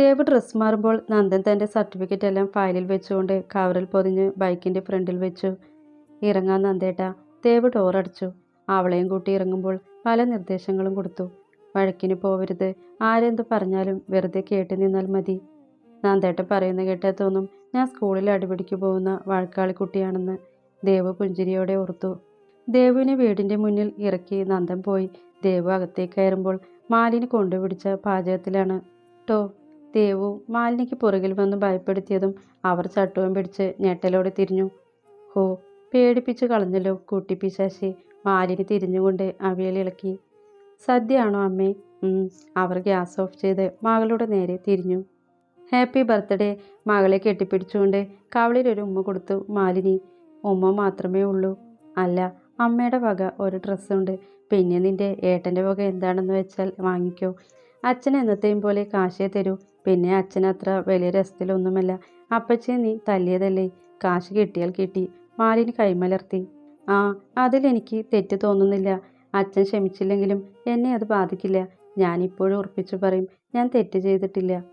Dev dress മാറുമ്പോൾ നന്ദൻ തന്റെ certificate എല്ലാം ഫയലിൽ വെച്ചുകൊണ്ട് കവറിൽ പൊതിഞ്ഞ് ബൈക്കിന്റെ ഫ്രണ്ടിൽ വെച്ചു. ഇറങ്ങാൻ നന്ദേട്ട ദേവ് ഡോറടിച്ചു അവളെയും കൂട്ടി ഇറങ്ങുമ്പോൾ പല നിർദ്ദേശങ്ങളും കൊടുത്തു. വഴക്കിന് പോവരുത് ആരെന്ത് പറഞ്ഞാലും വെറുതെ കേട്ട് നിന്നാൽ മതി. നന്ദേട്ട പറയുന്ന കേട്ടാൽ തോന്നും ഞാൻ സ്കൂളിൽ അടിപിടിക്ക് പോകുന്ന വഴക്കാളി കുട്ടിയാണെന്ന്. ദേവ് പുഞ്ചിരിയോടെ ഓർത്തു. ദേവുവിനെ വീടിന്റെ മുന്നിൽ ഇറക്കി നന്ദൻ പോയി. ദേവ് അകത്തേക്ക് കയറുമ്പോൾ മാലിന് കൊണ്ടുപിടിച്ച പാചകത്തിലാണ്. ടോ ദേവു മാലിനിക്ക് പുറകിൽ വന്ന് ഭയപ്പെടുത്തിയതും അവർ ചട്ടുവം പിടിച്ച് ഞെട്ടലോടെ തിരിഞ്ഞു. ഹോ പേടിപ്പിച്ച് കളഞ്ഞല്ലോ കുട്ടിപ്പിശാശി മാലിനി തിരിഞ്ഞുകൊണ്ട് അവിയൽ ഇളക്കി. സദ്യയാണോ അമ്മേ? അവർ ഗ്യാസ് ഓഫ് ചെയ്ത് മകളുടെ നേരെ തിരിഞ്ഞു. ഹാപ്പി ബർത്ത്ഡേ മകളെ കെട്ടിപ്പിടിച്ചുകൊണ്ട് കവളിൽ ഒരു ഉമ്മ കൊടുത്തു മാലിനി. ഉമ്മ മാത്രമേ ഉള്ളൂ. അല്ല അമ്മയുടെ വക ഒരു ഡ്രസ്സുണ്ട്. പിന്നെ നിന്റെ ഏട്ടന്റെ വക എന്താണെന്ന് വെച്ചാൽ വാങ്ങിക്കോ. അച്ഛൻ എന്നത്തെയും പോലെ കാശേ തരൂ. പിന്നെ അച്ഛൻ അത്ര വലിയ രസത്തിലൊന്നുമല്ല. അപ്പച്ചേ നീ തല്ലിയതല്ലേ? കാശ് കിട്ടിയാൽ കിട്ടി. മാലിന് കൈമലർത്തി. ആ അതിലെനിക്ക് തെറ്റ് തോന്നുന്നില്ല. അച്ഛൻ ക്ഷമിച്ചില്ലെങ്കിലും എന്നെ അത് ബാധിക്കില്ല. ഞാനിപ്പോഴും ഉറപ്പിച്ചു പറയും ഞാൻ തെറ്റ് ചെയ്തിട്ടില്ല.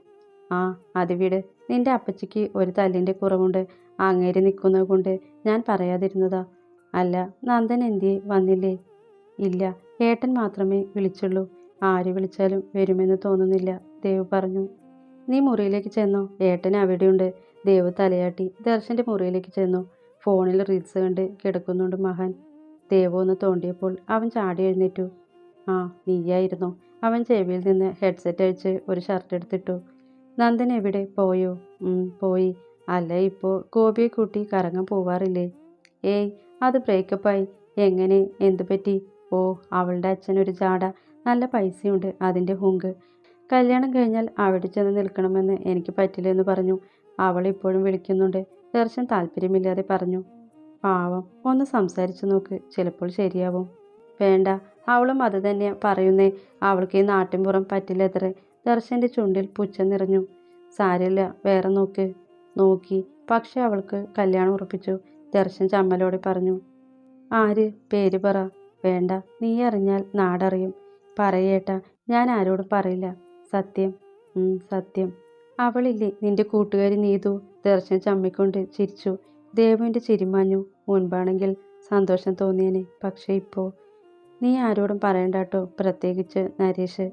ആ അത് വീട്. നിന്റെ അപ്പച്ചിക്ക് ഒരു തല്ലിന്റെ കുറവുണ്ട്. അങ്ങേരി നിൽക്കുന്നത് കൊണ്ട് ഞാൻ പറയാതിരുന്നതാ. അല്ല നന്ദൻ എന്തിയെ? വന്നില്ലേ? ഇല്ല ഏട്ടൻ മാത്രമേ വിളിച്ചുള്ളൂ. ആര് വിളിച്ചാലും വരുമെന്ന് തോന്നുന്നില്ല ദേവ് പറഞ്ഞു. നീ മുറിയിലേക്ക് ചെന്നു. ഏട്ടൻ അവിടെയുണ്ട്. ദേവ് തലയാട്ടി. ദർശന്റെ മുറിയിലേക്ക് ചെന്നു. ഫോണിൽ റീൽസ് കണ്ട് കിടക്കുന്നുണ്ട് മഹാൻ. ദേവ് ഒന്ന് തോണ്ടിയപ്പോൾ അവൻ ചാടി എഴുന്നേറ്റു. ആ നീയായിരുന്നു? അവൻ ചെവിയിൽ നിന്ന് ഹെഡ്സെറ്റ് അഴിച്ച് ഒരു ഷർട്ട് എടുത്തിട്ടു. നന്ദൻ എവിടെ? പോയോ? പോയി. അല്ല ഇപ്പോൾ ഗോപിയെ കൂട്ടി കറങ്ങാൻ പോവാറില്ലേ? ഏയ് അത് ബ്രേക്കപ്പായി എങ്ങനെ? എന്തു പറ്റി? ഓ അവളുടെ അച്ഛനൊരു ചാട നല്ല പൈസയുണ്ട്. അതിന്റെ ഹുങ്ക്. കല്യാണം കഴിഞ്ഞാൽ അവിടെ ചെന്ന് നിൽക്കണമെന്ന് എനിക്ക് പറ്റില്ലെന്ന് പറഞ്ഞു. അവൾ ഇപ്പോഴും വിളിക്കുന്നുണ്ട്. ദർശൻ താല്പര്യമില്ലാതെ പറഞ്ഞു. പാവം ഒന്ന് സംസാരിച്ചു നോക്ക്. ചിലപ്പോൾ ശരിയാവും. വേണ്ട അവളും അത് തന്നെയാണ് പറയുന്നേ. അവൾക്ക് ഈ നാട്ടിൻപുറം പറ്റില്ലത്രേ. ദർശന്റെ ചുണ്ടിൽ പുച്ഛം നിറഞ്ഞു. സാരില്ല വേറെ നോക്ക്. നോക്കി. പക്ഷെ അവൾക്ക് കല്യാണം ഉറപ്പിച്ചു. ദർശൻ ചമ്മലോടെ പറഞ്ഞു. ആര്? പേര് പറ. വേണ്ട നീ അറിഞ്ഞാൽ നാടറിയും. പറയേട്ട ഞാൻ ആരോടും പറയില്ല. സത്യം ഉം, സത്യം. അവളില്ലേ നിന്റെ കൂട്ടുകാരി നീതു? ദർശനം ചമ്മിക്കൊണ്ട് ചിരിച്ചു. ദേവുവിന്റെ ചിരിമാഞ്ഞു മുൻപാണെങ്കിൽ സന്തോഷം തോന്നിയനെ. പക്ഷേ ഇപ്പോ നീ ആരോടും പറയണ്ടാട്ടോ പ്രത്യേകിച്ച് നരേഷ്.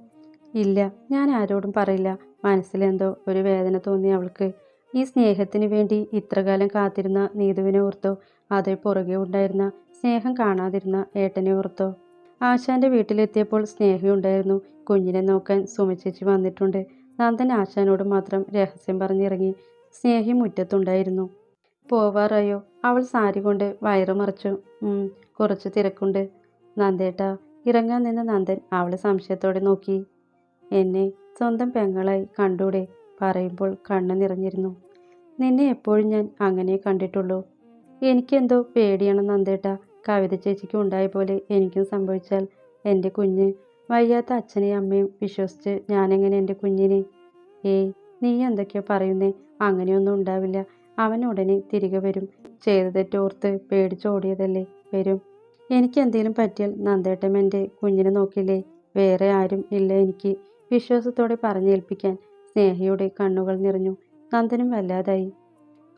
ഇല്ല ഞാൻ ആരോടും പറയില്ല. മനസ്സിലെന്തോ ഒരു വേദന തോന്നി അവൾക്ക്. ഈ സ്നേഹത്തിന് വേണ്ടി ഇത്രകാലം കാത്തിരുന്ന നീതുവിനെ ഓർത്തോ? അതേ പുറകെ ഉണ്ടായിരുന്ന സ്നേഹം കാണാതിരുന്ന ഏട്ടനെ ഓർത്തോ? ആശാന്റെ വീട്ടിലെത്തിയപ്പോൾ സ്നേഹയുണ്ടായിരുന്നു. കുഞ്ഞിനെ നോക്കാൻ സുമചേച്ചി വന്നിട്ടുണ്ട്. നന്ദൻ ആശാനോട് മാത്രം രഹസ്യം പറഞ്ഞിറങ്ങി സ്നേഹി മുറ്റത്തുണ്ടായിരുന്നു. പോവാറായോ? അവൾ സാരി കൊണ്ട് വയറ് മറിച്ചു. കുറച്ച് തിരക്കുണ്ട്. നന്ദേട്ട ഇറങ്ങാൻ നിന്ന നന്ദൻ അവളെ സംശയത്തോടെ നോക്കി. എന്നെ സ്വന്തം പെങ്ങളായി കണ്ടൂടെ പറയുമ്പോൾ കണ്ണ് നിറഞ്ഞിരുന്നു. നിന്നെ എപ്പോഴും ഞാൻ അങ്ങനെ കണ്ടിട്ടുള്ളൂ. എനിക്കെന്തോ പേടിയാണ് നന്ദേട്ട. കവിത ചേച്ചിക്ക് ഉണ്ടായ പോലെ എനിക്കും സംഭവിച്ചാൽ എന്റെ കുഞ്ഞ് വയ്യാത്ത അച്ഛനെയും അമ്മയും വിശ്വസിച്ച് ഞാനെങ്ങനെ എന്റെ കുഞ്ഞിനെ? ഏയ് നീ എന്തൊക്കെയോ പറയുന്നേ. അങ്ങനെയൊന്നും ഉണ്ടാവില്ല. അവൻ ഉടനെ തിരികെ വരും. ചെയ്ത തെറ്റോർത്ത് പേടിച്ചോടിയതല്ലേ വരും. എനിക്ക് എന്തെങ്കിലും പറ്റിയാൽ നന്ദേട്ടൻ എന്റെ കുഞ്ഞിനെ നോക്കില്ലേ? വേറെ ആരും ഇല്ല എനിക്ക്. വിശ്വാസത്തോടെ പറഞ്ഞേൽപ്പിക്കാൻ സ്നേഹയുടെ കണ്ണുകൾ നിറഞ്ഞു. നന്ദനും വല്ലാതായി.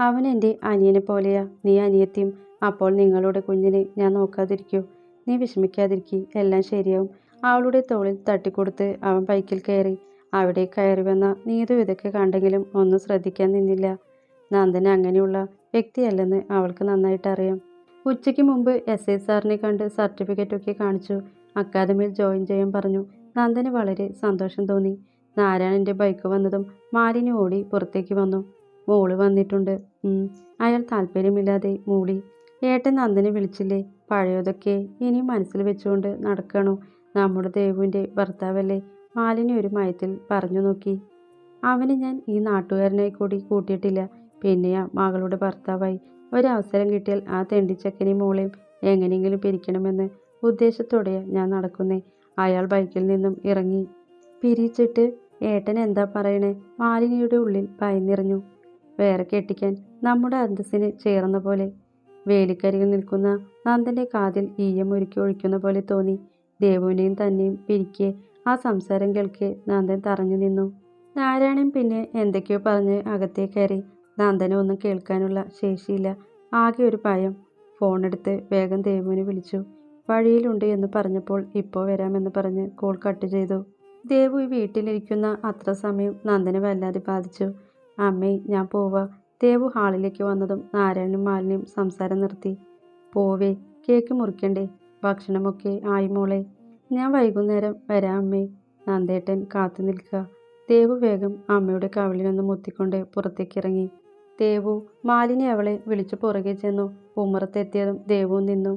അവൻ എന്റെ അനിയനെ പോലെയാ. നീ അനിയത്തിയും അപ്പോൾ നിങ്ങളുടെ കുഞ്ഞിനെ ഞാൻ നോക്കാതിരിക്കൂ. നീ വിഷമിക്കാതിരിക്കി. എല്ലാം ശരിയാവും. അവളുടെ തോളിൽ തട്ടിക്കൊടുത്ത് അവൻ ബൈക്കിൽ കയറി. അവിടെ കയറി വന്ന നീതു ഇതൊക്കെ കണ്ടെങ്കിലും ഒന്നും ശ്രദ്ധിക്കാൻ നിന്നില്ല. നന്ദന അങ്ങനെയുള്ള വ്യക്തിയല്ലെന്ന് അവൾക്ക് നന്നായിട്ട് അറിയാം. ഉച്ചയ്ക്ക് മുമ്പ് എസ് ഐ സാറിനെ കണ്ട് സർട്ടിഫിക്കറ്റൊക്കെ കാണിച്ചു. അക്കാദമിയിൽ ജോയിൻ ചെയ്യാൻ പറഞ്ഞു. നന്ദന് വളരെ സന്തോഷം തോന്നി. നാരായണന്റെ ബൈക്ക് വന്നതും മാലിനി ഓടി പുറത്തേക്ക് വന്നു. മോൾ വന്നിട്ടുണ്ട്. അയാൾ താല്പര്യമില്ലാതെ മൂളി ഏട്ടൻ നന്ദിനെ വിളിച്ചില്ലേ? പഴയതൊക്കെ ഇനി മനസ്സിൽ വെച്ചുകൊണ്ട് നടക്കണോ? നമ്മുടെ ദേവുവിന്റെ ഭർത്താവല്ലേ? മാലിനി ഒരു മയത്തിൽ പറഞ്ഞു നോക്കി. അവന് ഞാൻ ഈ നാട്ടുകാരനായി കൂടി കൂട്ടിയിട്ടില്ല. പിന്നെയാ മകളുടെ ഭർത്താവായി. ഒരവസരം കിട്ടിയാൽ ആ തെണ്ടിച്ചക്കനെയും മോളെയും എങ്ങനെയെങ്കിലും പിരിക്കണമെന്ന് ഉദ്ദേശത്തോടെയാ ഞാൻ നടക്കുന്നേ. അയാൾ ബൈക്കിൽ നിന്നും ഇറങ്ങി. പിരിച്ചിട്ട് ഏട്ടൻ എന്താ പറയണേ? മാലിനിയുടെ ഉള്ളിൽ ഭയന്നിറഞ്ഞു വേറെ കെട്ടിക്കാൻ നമ്മുടെ അന്തസ്സിന് ചേർന്ന പോലെ വേലിക്കരികിൽ നിൽക്കുന്ന നന്ദന്റെ കാതിൽ ഈയം ഒരുക്കി ഒഴിക്കുന്ന പോലെ തോന്നി. ദേവുവിനെയും തന്നെയും പിരിക്കെ ആ സംസാരം കേൾക്കെ നന്ദൻ തറഞ്ഞു നിന്നു. നാരായണൻ പിന്നെ എന്തൊക്കെയോ പറഞ്ഞ് അകത്തേ കയറി. നന്ദനെ ഒന്നും കേൾക്കാനുള്ള ശേഷിയില്ല. ആകെ ഒരു ഭയം. ഫോണെടുത്ത് വേഗം ദേവുവിനെ വിളിച്ചു. വഴിയിലുണ്ട് എന്ന് പറഞ്ഞപ്പോൾ ഇപ്പോൾ വരാമെന്ന് പറഞ്ഞ് കോൾ കട്ട് ചെയ്തു. ദേവു വീട്ടിലിരിക്കുന്ന അത്ര സമയം നന്ദനെ വല്ലാതെ ബാധിച്ചു. അമ്മേ ഞാൻ പോവാ. ദേവു ഹാളിലേക്ക് വന്നതും നാരായണനും മാലിനിയും സംസാരം നിർത്തി. പോവേ കേക്ക് മുറിക്കണ്ടേ? ഭക്ഷണമൊക്കെ ആയി മോളെ. ഞാൻ വൈകുന്നേരം വരാം അമ്മേ. നന്ദേട്ടൻ കാത്തു നിൽക്കുക ദേവു വേഗം അമ്മയുടെ കവിളിലൊന്ന് മുത്തിക്കൊണ്ട് പുറത്തേക്ക് ഇറങ്ങി ദേവു മാലിനി അവളെ വിളിച്ചു പുറകെ ചെന്നു. ഉമ്മറത്തെത്തിയതും ദേവു നിന്നു.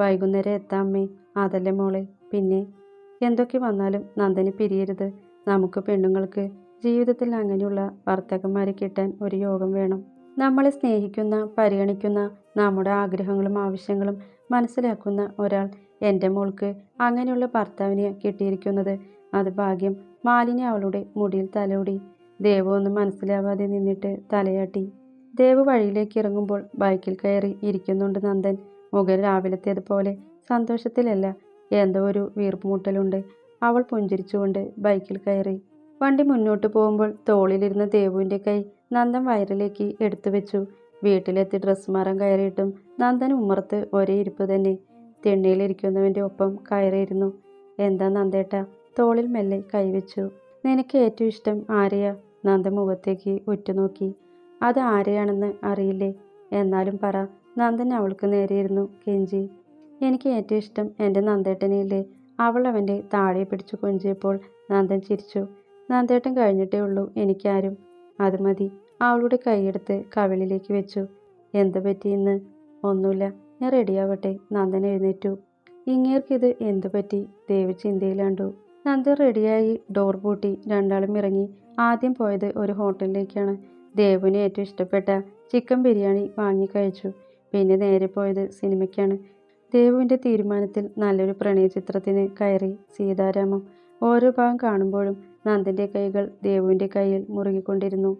വൈകുന്നേരം എത്താം അമ്മേ. അതല്ലേ മോളെ. പിന്നെ എന്തൊക്കെ വന്നാലും നന്ദന് പിരിയരുത്. നമുക്ക് പെണ്ണുങ്ങൾക്ക് ജീവിതത്തിൽ അങ്ങനെയുള്ള ഭർത്താക്കന്മാരെ കിട്ടാൻ ഒരു യോഗം വേണം. നമ്മളെ സ്നേഹിക്കുന്ന പരിഗണിക്കുന്ന നമ്മുടെ ആഗ്രഹങ്ങളും ആവശ്യങ്ങളും മനസ്സിലാക്കുന്ന ഒരാൾ എന്റെ മോൾക്ക് അങ്ങനെയുള്ള ഭർത്താവിനെ കിട്ടിയിരിക്കുന്നത്. അത് ഭാഗ്യം മാലിനി അവളുടെ മുടിയിൽ തലോടി. ദേവു മനസ്സിലാവാതെ നിന്നിട്ട് തലയാട്ടി. ദേവ് വഴിയിലേക്ക് ഇറങ്ങുമ്പോൾ ബൈക്കിൽ കയറി ഇരിക്കുന്നുണ്ട് നന്ദൻ. മുഖം രാവിലത്തേതുപോലെ സന്തോഷത്തിലല്ല എന്തോ ഒരു വീർപ്പുമുട്ടലുണ്ട്. അവൾ പുഞ്ചിരിച്ചുകൊണ്ട് ബൈക്കിൽ കയറി. വണ്ടി മുന്നോട്ട് പോകുമ്പോൾ തോളിലിരുന്ന ദേവുവിന്റെ കൈ നന്ദൻ വയറിലേക്ക് എടുത്തു വെച്ചു. വീട്ടിലെത്തി ഡ്രസ്സ് മാറാൻ കയറിയിട്ടും നന്ദൻ ഉമ്മർത്ത് ഒരേ ഇരിപ്പ് തന്നെ. തിണ്ണയിലിരിക്കുന്നവന്റെ ഒപ്പം കയറിയിരുന്നു. എന്താ നന്ദേട്ട? തോളിൽ മെല്ലെ കൈവച്ചു. നിനക്ക് ഏറ്റവും ഇഷ്ടം ആരെയ? നന്ദൻ മുഖത്തേക്ക് ഉറ്റുനോക്കി. അത് ആരെയാണെന്ന് അറിയില്ലേ? എന്നാലും പറ. നന്ദൻ അവൾക്ക് നേരെയിരുന്നു കെഞ്ചി. എനിക്ക് ഏറ്റവും ഇഷ്ടം എന്റെ നന്ദേട്ടനെയില്ലേ? അവൾ അവന്റെ താഴെ പിടിച്ചു കൊഞ്ചിയപ്പോൾ നന്ദൻ ചിരിച്ചു. നന്ദേട്ടൻ കഴിഞ്ഞിട്ടേ ഉള്ളൂ എനിക്കാരും. അത് മതി. അവളുടെ കൈയെടുത്ത് കവിളിലേക്ക് വെച്ചു. എന്ത് പറ്റി ഇന്ന്? ഒന്നുമില്ല. ഞാൻ റെഡിയാവട്ടെ നന്ദൻ എഴുന്നേറ്റു. ഇങ്ങേർക്കിത് എന്തു പറ്റി? ദേവി ചിന്തയിലാണ്ടു. നന്ദൻ റെഡിയായി ഡോർ പൂട്ടി. രണ്ടാളും ഇറങ്ങി. ആദ്യം പോയത് ഒരു ഹോട്ടലിലേക്കാണ്. ദേവിന് ഏറ്റവും ഇഷ്ടപ്പെട്ട ചിക്കൻ ബിരിയാണി വാങ്ങി കഴിച്ചു. പിന്നെ നേരെ പോയത് സിനിമയ്ക്കാണ്. ദേവുവിന്റെ തീരുമാനത്തിൽ നല്ലൊരു പ്രണയ ചിത്രത്തിന് കയറി സീതാരാമം ഓരോ ഭാഗം കാണുമ്പോഴും നന്ദന്റെ കൈകൾ ദേവുവിന്റെ കയ്യിൽ മുറുകിക്കൊണ്ടിരുന്നു.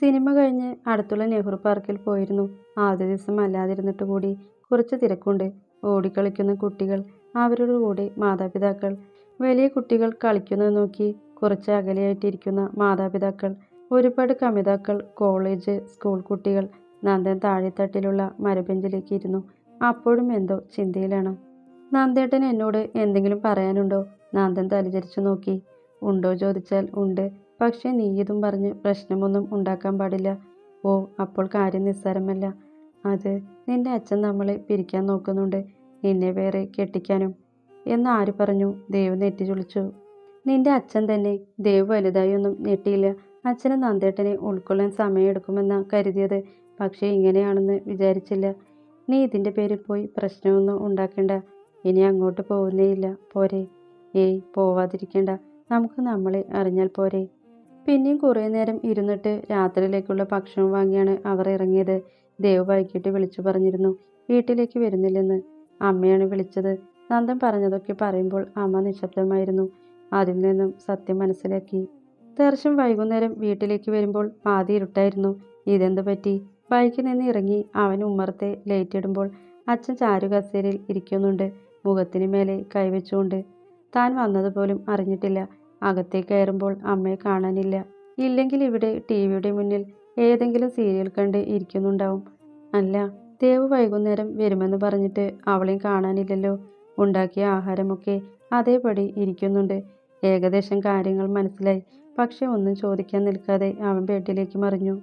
സിനിമ കഴിഞ്ഞ് അടുത്തുള്ള നെഹ്റു പാർക്കിൽ പോയിരുന്നു. ആദ്യ ദിവസം അല്ലാതിരുന്നിട്ട് കൂടി കുറച്ച് തിരക്കുണ്ട്. ഓടിക്കളിക്കുന്ന കുട്ടികൾ അവരുടെ കൂടെ മാതാപിതാക്കൾ. വലിയ കുട്ടികൾ കളിക്കുന്നത് നോക്കി കുറച്ച് അകലെയായിട്ടിരിക്കുന്ന മാതാപിതാക്കൾ. ഒരുപാട് കമിതാക്കൾ കോളേജ് സ്കൂൾ കുട്ടികൾ. നന്ദൻ താഴെത്തട്ടിലുള്ള മരബെഞ്ചിലേക്ക് ഇരുന്നു. അപ്പോഴും എന്തോ ചിന്തയിലാണ്. നന്ദേട്ടൻ എന്നോട് എന്തെങ്കിലും പറയാനുണ്ടോ? നന്ദൻ തലചരിച്ചു നോക്കി. ഉണ്ടോ ചോദിച്ചാൽ ഉണ്ട്. പക്ഷേ നീ ഇതും പറഞ്ഞ് പ്രശ്നമൊന്നും ഉണ്ടാക്കാൻ പാടില്ല. ഓ അപ്പോൾ കാര്യം നിസ്സാരമല്ല. അത് നിന്റെ അച്ഛൻ നമ്മളെ പിരിക്കാൻ നോക്കുന്നുണ്ട്. നിന്നെ വേറെ കെട്ടിക്കാനും. എന്ന് ആര് പറഞ്ഞു? ദേവ് നെറ്റി ചുളിച്ചു. നിന്റെ അച്ഛൻ തന്നെ. ദേവ് വലുതായി ഒന്നും ഞെട്ടിയില്ല. അച്ഛന് നന്ദേട്ടനെ ഉൾക്കൊള്ളാൻ സമയമെടുക്കുമെന്ന കരുതിയത്. പക്ഷേ ഇങ്ങനെയാണെന്ന് വിചാരിച്ചില്ല. നീ ഇതിന്റെ പേരിൽ പോയി പ്രശ്നമൊന്നും ഉണ്ടാക്കണ്ട. ഇനി അങ്ങോട്ട് പോകുന്നേയില്ല. പോരെ. ഏയ് പോവാതിരിക്കണ്ട. നമുക്ക് നമ്മളെ അറിഞ്ഞാൽ പോരെ. പിന്നെയും കുറേ നേരം ഇരുന്നിട്ട് രാത്രിയിലേക്കുള്ള ഭക്ഷണം വാങ്ങിയാണ് അവർ ഇറങ്ങിയത്. ദേവ് വൈകിട്ട് വിളിച്ചു പറഞ്ഞിരുന്നു വീട്ടിലേക്ക് വരുന്നില്ലെന്ന്. അമ്മയാണ് വിളിച്ചത്. നന്ദൻ പറഞ്ഞതൊക്കെ പറയുമ്പോൾ അമ്മ നിശബ്ദമായിരുന്നു. അതിൽ നിന്നും സത്യം മനസ്സിലാക്കി. ദർശൻ വൈകുന്നേരം വീട്ടിലേക്ക് വരുമ്പോൾ പാതി ഇരുട്ടായിരുന്നു. ഇതെന്ത് പറ്റി? ബൈക്കിൽ നിന്ന് ഇറങ്ങി അവൻ ഉമ്മറത്തെ ലൈറ്റ് ഇടുമ്പോൾ അച്ഛൻ ചാരുകസേരയിൽ ഇരിക്കുന്നുണ്ട്. മുഖത്തിന് മേലെ കൈവച്ചുകൊണ്ട്. താൻ വന്നതുപോലും അറിഞ്ഞിട്ടില്ല. അകത്തേക്ക് കയറുമ്പോൾ അമ്മയെ കാണാനില്ല. ഇല്ലെങ്കിൽ ഇവിടെ ടി വിയുടെ മുന്നിൽ ഏതെങ്കിലും സീരിയൽ കണ്ട് ഇരിക്കുന്നുണ്ടാവും. അല്ല ദേവ് വൈകുന്നേരം വരുമെന്ന് പറഞ്ഞിട്ട് അവളെയും കാണാനില്ലല്ലോ. ഉണ്ടാക്കിയ ആഹാരമൊക്കെ അതേപടി ഇരിക്കുന്നുണ്ട്. ഏകദേശം കാര്യങ്ങൾ മനസ്സിലായി. പക്ഷെ ഒന്നും ചോദിക്കാൻ നിൽക്കാതെ അവൻ ബെഡിലേക്ക് മറിഞ്ഞു.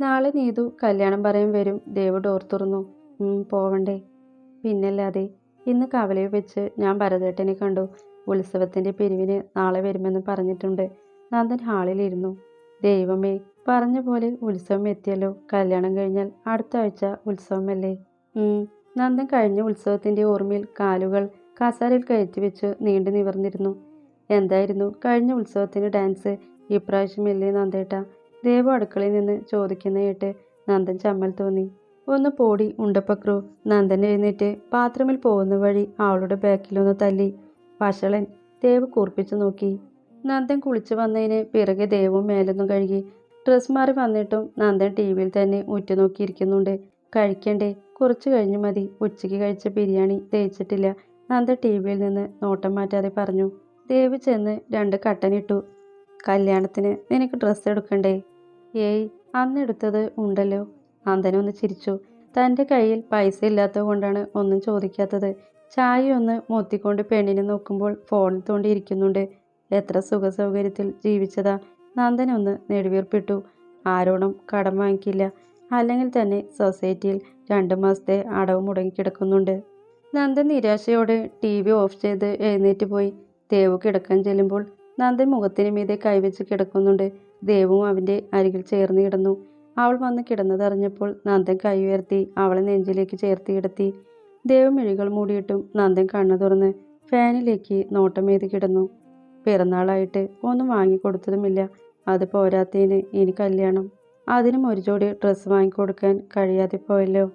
നാളെ നീതു കല്യാണം പറയാൻ വരും. ദേവ് ഡോർ തുറന്നു. "ഉം, പോവണ്ടേ? പിന്നല്ലാതെ ഇന്ന് കവലയിൽ വെച്ച് ഞാൻ ഭരതേട്ടനെ കണ്ടു. ഉത്സവത്തിന്റെ പിരിവിന് നാളെ വരുമെന്ന് പറഞ്ഞിട്ടുണ്ട്. നന്ദൻ ഹാളിലിരുന്നു. ദൈവമേ പറഞ്ഞ പോലെ ഉത്സവം എത്തിയല്ലോ. കല്യാണം കഴിഞ്ഞാൽ അടുത്ത ആഴ്ച ഉത്സവമല്ലേ? നന്ദൻ കഴിഞ്ഞ ഉത്സവത്തിന്റെ ഓർമ്മയിൽ കാലുകൾ കസാരയിൽ കയറ്റി വെച്ച് നീണ്ടു നിവർന്നിരുന്നു. എന്തായിരുന്നു? കഴിഞ്ഞ ഉത്സവത്തിന് ഡാൻസ് ഇപ്രാവശ്യമില്ലേ നന്ദേട്ട? ദേവ അടുക്കളയിൽ നിന്ന് ചോദിക്കുന്ന കേട്ട് നന്ദൻ ചമ്മൽ തോന്നി. ഒന്ന് പോടി ഉണ്ടപ്പക്രു. നന്ദൻ എഴുന്നേറ്റ് ബാത്റൂമിൽ പോകുന്ന വഴി അവളുടെ ബാക്കിലൊന്ന് തല്ലി. വഷളൻ ദേവ് കൂർപ്പിച്ചു നോക്കി. നന്ദൻ കുളിച്ചു വന്നതിന് പിറകെ ദേവും മേലൊന്നും കഴുകി ഡ്രസ് മാറി വന്നിട്ടും നന്ദൻ ടി വിയിൽ തന്നെ ഉറ്റുനോക്കിയിരിക്കുന്നുണ്ട്. കഴിക്കണ്ടേ? കുറച്ചു കഴിഞ്ഞു മതി. ഉച്ചയ്ക്ക് കഴിച്ച ബിരിയാണി ദഹിച്ചിട്ടില്ല. നന്ദൻ ടി വിയിൽ നിന്ന് നോട്ടം മാറ്റാതെ പറഞ്ഞു. ദേവ് ചെന്ന് രണ്ട് കട്ടനിട്ടു കല്യാണത്തിന് നിനക്ക് ഡ്രസ്സ് എടുക്കണ്ടേ? ഏയ് അന്ന് എടുത്തത് ഉണ്ടല്ലോ. നന്ദനൊന്ന് ചിരിച്ചു. തന്റെ കയ്യിൽ പൈസ ഇല്ലാത്തത് കൊണ്ടാണ് ഒന്നും ചോദിക്കാത്തത്. ചായ ഒന്ന് മൂത്തിക്കൊണ്ട് പെണ്ണിനെ നോക്കുമ്പോൾ ഫോൺ തോണ്ടിയിരിക്കുന്നുണ്ട്. എത്ര സുഖസൗകര്യത്തിൽ ജീവിച്ചതാ? നന്ദന ഒന്ന് നെടുവീർപ്പിട്ടു. ആരോടും കടം വാങ്ങിക്കില്ല. അല്ലെങ്കിൽ തന്നെ സൊസൈറ്റിയിൽ രണ്ട് മാസത്തെ അടവ് മുടങ്ങിക്കിടക്കുന്നുണ്ട്. നന്ദൻ നിരാശയോടെ ടി വി ഓഫ് ചെയ്ത് എഴുന്നേറ്റ് പോയി. ദേവു കിടക്കാൻ ചെല്ലുമ്പോൾ നന്ദൻ മുഖത്തിന് മീതെ കൈവച്ച് കിടക്കുന്നുണ്ട്. ദേവും അവന്റെ അരികിൽ ചേർന്ന് കിടന്നു. അവൾ വന്ന് കിടന്നതറിഞ്ഞപ്പോൾ നന്ദൻ കൈ ഉയർത്തി അവളെ നെഞ്ചിലേക്ക് ചേർത്ത് കിടത്തി. ദേവ് മിഴികൾ മൂടിയിട്ടും നന്ദൻ കണ്ണു തുറന്ന് ഫാനിലേക്ക് നോട്ടമേത് കിടന്നു. പിറന്നാളായിട്ട് ഒന്നും വാങ്ങിക്കൊടുത്തതുമില്ല. അത് പോരാത്തതിന് ഇനി കല്യാണം. അതിനും ഒരു ജോഡി ഡ്രസ്സ് വാങ്ങിക്കൊടുക്കാൻ കഴിയാതെ പോയല്ലോ.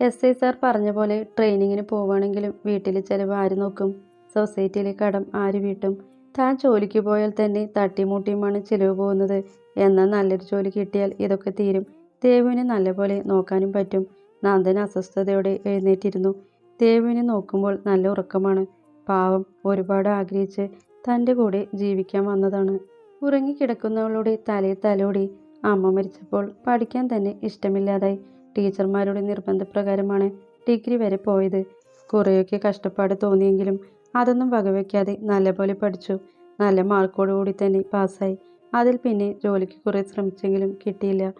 എസ് ഐ സാർ പറഞ്ഞ പോലെ ട്രെയിനിങ്ങിന് പോവുകയാണെങ്കിലും വീട്ടിലെ ചിലവ് ആര് നോക്കും? സൊസൈറ്റിയിലെ കടം ആര് വീട്ടും? താൻ ജോലിക്ക് പോയാൽ തന്നെ തട്ടിമുട്ടിയുമാണ് ചിലവ് പോകുന്നത്. എന്നാൽ നല്ലൊരു ജോലി കിട്ടിയാൽ ഇതൊക്കെ തീരും. ദേവുവിനെ നല്ലപോലെ നോക്കാനും പറ്റും. നന്ദൻ അസ്വസ്ഥതയോടെ എഴുന്നേറ്റിരുന്നു. ദേവുവിനെ നോക്കുമ്പോൾ നല്ല ഉറക്കമാണ്. പാവം ഒരുപാട് ആഗ്രഹിച്ച് തന്റെ കൂടെ ജീവിക്കാൻ വന്നതാണ്. ഉറങ്ങിക്കിടക്കുന്നവളുടെ തലയിൽ തലോടി. അമ്മ മരിച്ചപ്പോൾ പഠിക്കാൻ തന്നെ ഇഷ്ടമില്ലാതായി. ടീച്ചർമാരുടെ നിർബന്ധപ്രകാരമാണ് ഡിഗ്രി വരെ പോയത്. കുറേയൊക്കെ കഷ്ടപ്പാട് തോന്നിയെങ്കിലും അതൊന്നും വകവയ്ക്കാതെ നല്ലപോലെ പഠിച്ചു. നല്ല മാർക്കോടുകൂടി തന്നെ പാസ്സായി. അതിൽ പിന്നെ ജോലിക്ക് കുറേ ശ്രമിച്ചെങ്കിലും കിട്ടിയില്ല.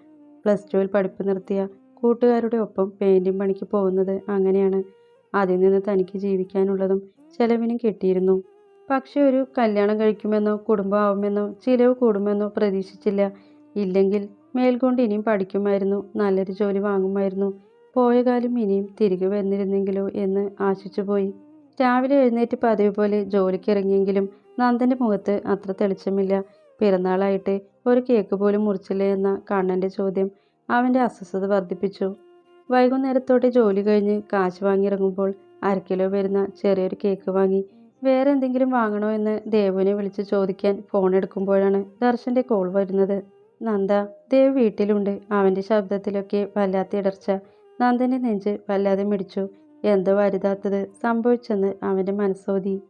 പ്ലസ് ടുവിൽ പഠിപ്പ് നിർത്തിയ കൂട്ടുകാരുടെ ഒപ്പം പെയിന്റിങ് പണിക്ക് പോകുന്നത് അങ്ങനെയാണ്. അതിൽ നിന്ന് തനിക്ക് ജീവിക്കാനുള്ളതും ചെലവിനും കിട്ടിയിരുന്നു. പക്ഷെ ഒരു കല്യാണം കഴിക്കുമെന്നോ കുടുംബമാവുമെന്നോ ചിലവ് കൂടുമെന്നോ പ്രതീക്ഷിച്ചില്ല. ഇല്ലെങ്കിൽ മേൽക്കൊണ്ട് ഇനിയും പഠിക്കുമായിരുന്നു നല്ലൊരു ജോലി വാങ്ങുമായിരുന്നു. പോയ കാലം ഇനിയും തിരികെ വന്നിരുന്നെങ്കിലോ എന്ന് ആശിച്ചുപോയി രാവിലെ എഴുന്നേറ്റ് പതിവ് പോലെ ജോലിക്ക് ഇറങ്ങിയെങ്കിലും നന്ദന്റെ മുഖത്ത് അത്ര തെളിച്ചമില്ല. പിറന്നാളായിട്ട് ഒരു കേക്ക് പോലും മുറിച്ചില്ലേ എന്ന കണ്ണന്റെ ചോദ്യം അവന്റെ അസ്വസ്ഥത വർദ്ധിപ്പിച്ചു. വൈകുന്നേരത്തോടെ ജോലി കഴിഞ്ഞ് കാശ് വാങ്ങിയിറങ്ങുമ്പോൾ അര കിലോ വരുന്ന ചെറിയൊരു കേക്ക് വാങ്ങി വേറെ എന്തെങ്കിലും വാങ്ങണോ? എന്ന് ദേവുവിനെ വിളിച്ച് ചോദിക്കാൻ ഫോൺ എടുക്കുമ്പോഴാണ് ദർശന്റെ കോൾ വരുന്നത്. നന്ദ ദേവ് വീട്ടിലുണ്ട്. അവന്റെ ശബ്ദത്തിലൊക്കെ വല്ലാത്ത ഇടർച്ച. നന്ദന്റെ നെഞ്ച് വല്ലാതെ മിടിച്ചു. എന്തോ വരുതാത്തത് സംഭവിച്ചെന്ന് അവന്റെ മനസ്സോതി.